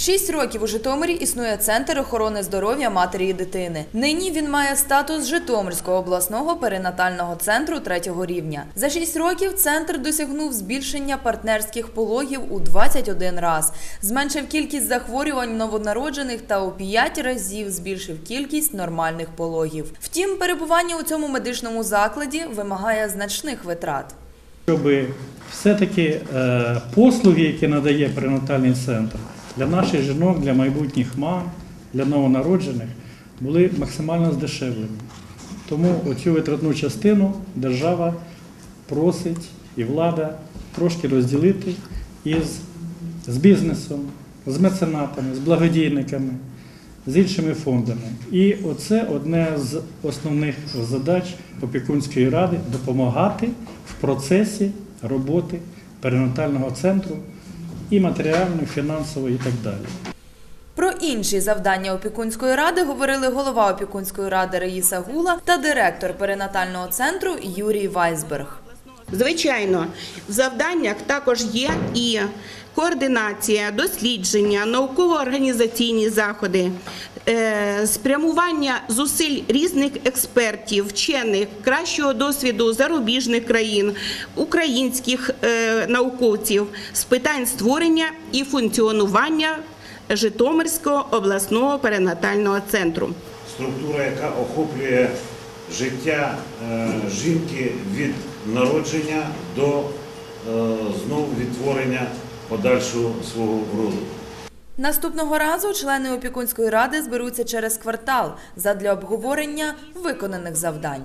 Шість років у Житомирі існує центр охорони здоров'я матері і дитини. Нині він має статус Житомирського обласного перинатального центру третього рівня. За шість років центр досягнув збільшення партнерських пологів у 21 раз, зменшив кількість захворювань новонароджених та у 5 разів збільшив кількість нормальних пологів. Втім, перебування у цьому медичному закладі вимагає значних витрат. щоб все-таки е, послуги, які надає перинатальний центр для наших жінок, для майбутніх мам, для новонароджених, були максимально здешевлені. Тому оцю витратну частину держава просить і влада трошки розділити із, з бізнесом, з меценатами, з благодійниками, з іншими фондами. І оце одне з основних задач опікунської ради допомагати в процесі роботи перинатального центру і матеріально, і фінансово, і так далі. Про інші завдання опікунської ради говорили голова опікунської ради Раїса Гула та директор перинатального центру Юрій Вайсберг. Звичайно, в завданнях також є і координація, дослідження, науково-організаційні заходи, е, спрямування зусиль різних експертів, вчених, кращого досвіду зарубіжних країн, українських е, науковців з питань створення і функціонування Житомирського обласного перинатального центру. структура, яка охоплює життя е, жінки від народження до е, знову відтворення подальшого свого роду. Наступного разу члени опікунської ради зберуться через квартал задля обговорення виконаних завдань.